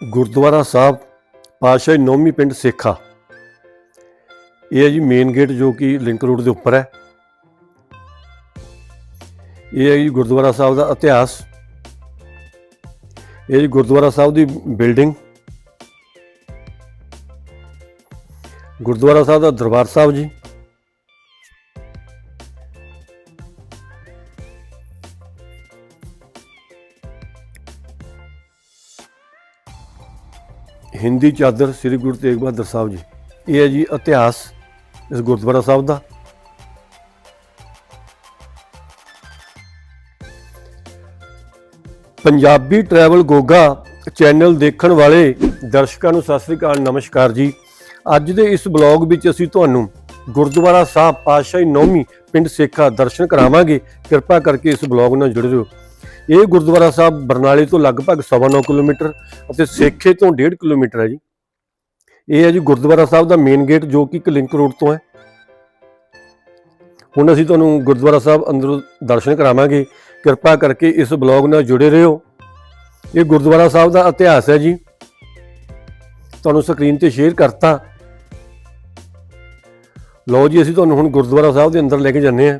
ਗੁਰਦੁਆਰਾ ਸਾਹਿਬ, ਪਾਤਸ਼ਾਹੀ ਨੌਵੀਂ ਪਿੰਡ ਸੇਖਾ। ਇਹ ਹੈ ਜੀ ਮੇਨ ਗੇਟ ਜੋ ਕਿ ਲਿੰਕ ਰੋਡ ਦੇ ਉੱਪਰ ਹੈ। ਇਹ ਹੈ ਜੀ ਗੁਰਦੁਆਰਾ ਸਾਹਿਬ ਦਾ ਇਤਿਹਾਸ। ਇਹ ਜੀ ਗੁਰਦੁਆਰਾ ਸਾਹਿਬ ਦੀ ਬਿਲਡਿੰਗ ਗੁਰਦੁਆਰਾ ਸਾਹਿਬ ਦਾ ਦਰਬਾਰ ਸਾਹਿਬ ਜੀ। ਹਿੰਦੀ ਚਾਦਰ ਸ੍ਰੀ ਗੁਰੂ ਤੇਗ ਬਹਾਦਰ ਸਾਹਿਬ ਜੀ। ਇਹ ਹੈ ਜੀ ਇਤਿਹਾਸ ਇਸ ਗੁਰਦੁਆਰਾ ਸਾਹਿਬ ਦਾ। ਪੰਜਾਬੀ ਟਰੈਵਲ ਗੋਗਾ ਚੈਨਲ ਦੇਖਣ ਵਾਲੇ ਦਰਸ਼ਕਾਂ ਨੂੰ ਸਤਿ ਸ੍ਰੀ ਅਕਾਲ, ਨਮਸਕਾਰ ਜੀ। ਅੱਜ ਦੇ ਇਸ ਬਲੌਗ ਵਿੱਚ ਅਸੀਂ ਤੁਹਾਨੂੰ ਗੁਰਦੁਆਰਾ ਸਾਹਿਬ ਪਾਤਸ਼ਾਹੀ ਨੌਵੀਂ ਪਿੰਡ ਸੇਖਾ ਦਰਸ਼ਨ ਕਰਾਵਾਂਗੇ। ਕਿਰਪਾ ਕਰਕੇ ਇਸ ਬਲੌਗ ਨਾਲ ਜੁੜ ਜਾਓ ਇਹ ਗੁਰਦੁਆਰਾ ਸਾਹਿਬ ਬਰਨਾਲੇ ਤੋਂ ਲਗਭਗ 9.5 ਕਿਲੋਮੀਟਰ ਅਤੇ ਸੇਖੇ ਤੋਂ 1.5 ਕਿਲੋਮੀਟਰ ਹੈ ਜੀ। ਇਹ ਹੈ ਜੀ ਗੁਰਦੁਆਰਾ ਸਾਹਿਬ ਦਾ ਮੇਨ ਗੇਟ ਜੋ ਕਿ ਕਲਿੰਕ ਰੋਡ ਤੋਂ ਹੈ। ਹੁਣ ਅਸੀਂ ਤੁਹਾਨੂੰ ਗੁਰਦੁਆਰਾ ਸਾਹਿਬ ਅੰਦਰੋਂ ਦਰਸ਼ਨ ਕਰਾਵਾਂਗੇ। ਕਿਰਪਾ ਕਰਕੇ ਇਸ ਬਲੌਗ ਨਾਲ ਜੁੜੇ ਰਹੋ। ਇਹ ਗੁਰਦੁਆਰਾ ਸਾਹਿਬ ਦਾ ਇਤਿਹਾਸ ਹੈ ਜੀ। ਤੁਹਾਨੂੰ ਸਕਰੀਨ ਤੇ ਸ਼ੇਅਰ ਕਰਤਾ। ਲਓ ਜੀ, ਅਸੀਂ ਤੁਹਾਨੂੰ ਹੁਣ ਗੁਰਦੁਆਰਾ ਸਾਹਿਬ ਦੇ ਅੰਦਰ ਲੈ ਕੇ ਜਾਂਦੇ ਹਾਂ।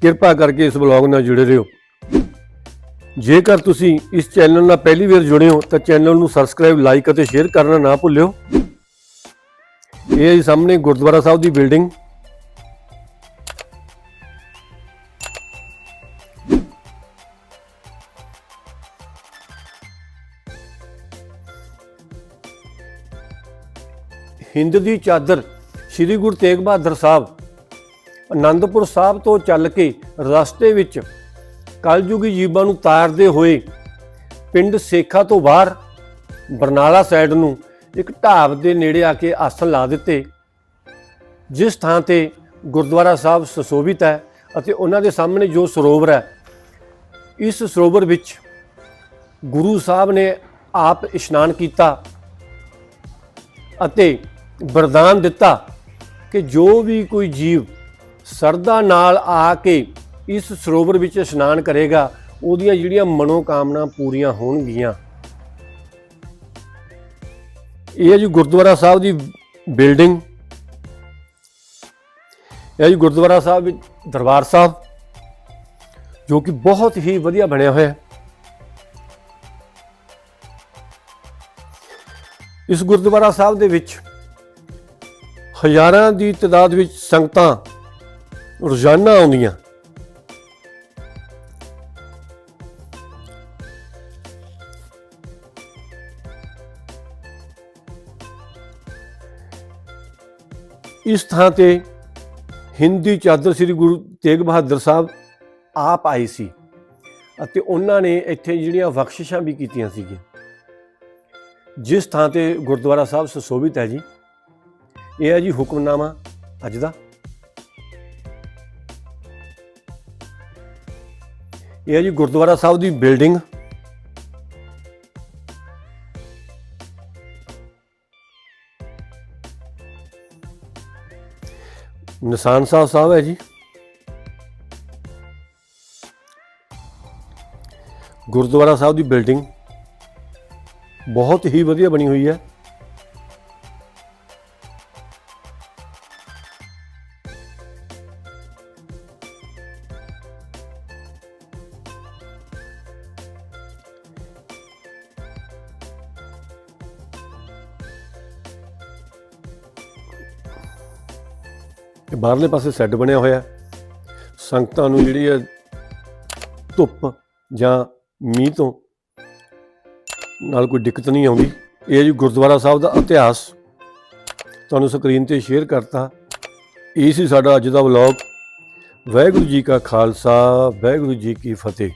ਕਿਰਪਾ ਕਰਕੇ ਇਸ ਬਲੌਗ ਨਾਲ ਜੁੜੇ ਰਹੋ। ਜੇਕਰ ਤੁਸੀਂ ਇਸ ਚੈਨਲ ਨਾਲ ਪਹਿਲੀ ਵਾਰ ਜੁੜੇ ਹੋ, ਤਾਂ ਚੈਨਲ ਨੂੰ ਸਬਸਕ੍ਰਾਈਬ ਲਾਈਕ ਅਤੇ ਸ਼ੇਅਰ ਕਰਨਾ ਨਾ ਭੁੱਲਿਓ। ਇਹ ਹੈ ਸਾਹਮਣੇ ਗੁਰਦੁਆਰਾ ਸਾਹਿਬ ਦੀ ਬਿਲਡਿੰਗ ਹਿੰਦ ਦੀ ਚਾਦਰ ਸ੍ਰੀ ਗੁਰੂ ਤੇਗ ਬਹਾਦਰ ਸਾਹਿਬ ਅਨੰਦਪੁਰ ਸਾਹਿਬ ਤੋਂ ਚੱਲ ਕੇ ਰਸਤੇ ਵਿੱਚ ਕਲਯੁਗੀ ਜੀਵਾਂ ਨੂੰ ਤਾਰਦੇ ਹੋਏ ਪਿੰਡ ਸੇਖਾ ਤੋਂ ਬਾਹਰ ਬਰਨਾਲਾ ਸਾਈਡ ਨੂੰ ਇੱਕ ਢਾਬ ਦੇ ਨੇੜੇ ਆ ਕੇ ਆਸਣ ਲਾ ਦਿੱਤੇ। ਜਿਸ ਥਾਂ ਤੇ ਗੁਰਦੁਆਰਾ ਸਾਹਿਬ ਸੁਸ਼ੋਭਿਤ ਹੈ ਅਤੇ ਉਹਨਾਂ ਦੇ ਸਾਹਮਣੇ ਜੋ ਸਰੋਵਰ ਹੈ, ਇਸ ਸਰੋਵਰ ਵਿੱਚ ਗੁਰੂ ਸਾਹਿਬ ਨੇ ਆਪ ਇਸ਼ਨਾਨ ਕੀਤਾ ਅਤੇ ਵਰਦਾਨ ਦਿੱਤਾ ਕਿ ਜੋ ਵੀ ਕੋਈ ਜੀਵ ਸਰਦਾ ਨਾਲ ਆ ਕੇ ਇਸ ਸਰੋਵਰ ਵਿੱਚ ਇਸ਼ਨਾਨ ਕਰੇਗਾ, ਉਹਦੀਆਂ ਜਿਹੜੀਆਂ ਮਨੋਕਾਮਨਾ ਪੂਰੀਆਂ ਹੋਣਗੀਆਂ। ਇਹ ਹੈ ਜੀ ਗੁਰਦੁਆਰਾ ਸਾਹਿਬ ਦੀ ਬਿਲਡਿੰਗ। ਇਹ ਜੀ ਗੁਰਦੁਆਰਾ ਸਾਹਿਬ ਵਿੱਚ ਦਰਬਾਰ ਸਾਹਿਬ, ਜੋ ਕਿ ਬਹੁਤ ਹੀ ਵਧੀਆ ਬਣਿਆ ਹੋਇਆ ਹੈ। ਇਸ ਗੁਰਦੁਆਰਾ ਸਾਹਿਬ ਦੇ ਵਿੱਚ ਹਜ਼ਾਰਾਂ ਦੀ ਤਦਾਦ ਵਿੱਚ ਸੰਗਤਾਂ ਰੋਜ਼ਾਨਾ ਆਉਂਦੀਆਂ। ਇਸ ਥਾਂ ਤੇ ਹਿੰਦੀ ਚਾਦਰ ਸ੍ਰੀ ਗੁਰੂ ਤੇਗ ਬਹਾਦਰ ਸਾਹਿਬ ਆਪ ਆਏ ਸੀ ਅਤੇ ਉਹਨਾਂ ਨੇ ਇੱਥੇ ਜਿਹੜੀਆਂ ਬਖਸ਼ਿਸ਼ਾਂ ਵੀ ਕੀਤੀਆਂ ਸੀਗੀਆਂ। ਜਿਸ ਥਾਂ ਤੇ ਗੁਰਦੁਆਰਾ ਸਾਹਿਬ ਸੁਸ਼ੋਭਿਤ ਹੈ ਜੀ, ਇਹ ਹੈ ਜੀ ਹੁਕਮਨਾਮਾ ਅੱਜ ਦਾ। ਇਹ ਹੈ ਜੀ ਗੁਰਦੁਆਰਾ ਸਾਹਿਬ ਦੀ ਬਿਲਡਿੰਗ। ਨਿਸ਼ਾਨ ਸਾਹਿਬ ਸਾਹਿਬ ਹੈ ਜੀ। ਗੁਰਦੁਆਰਾ ਸਾਹਿਬ ਦੀ ਬਿਲਡਿੰਗ ਬਹੁਤ ਹੀ ਵਧੀਆ ਬਣੀ ਹੋਈ ਹੈ। ਇਹ ਬਾਹਰਲੇ ਪਾਸੇ ਸੈੱਟ ਬਣਿਆ ਹੋਇਆ ਸੰਗਤਾਂ ਨੂੰ ਜਿਹੜੀ ਹੈ ਧੁੱਪ ਜਾਂ ਮੀਂਹ ਤੋਂ ਨਾਲ ਕੋਈ ਦਿੱਕਤ ਨਹੀਂ ਆਉਂਦੀ। ਇਹ ਜੀ ਗੁਰਦੁਆਰਾ ਸਾਹਿਬ ਦਾ ਇਤਿਹਾਸ। ਤੁਹਾਨੂੰ ਸਕਰੀਨ ਤੇ ਸ਼ੇਅਰ ਕਰਤਾ। ਇਹ ਸੀ ਸਾਡਾ ਅੱਜ ਦਾ ਵਲੌਗ। ਵਾਹਿਗੁਰੂ ਜੀ ਕਾ ਖਾਲਸਾ, ਵਾਹਿਗੁਰੂ ਜੀ ਕੀ ਫਤਿਹ।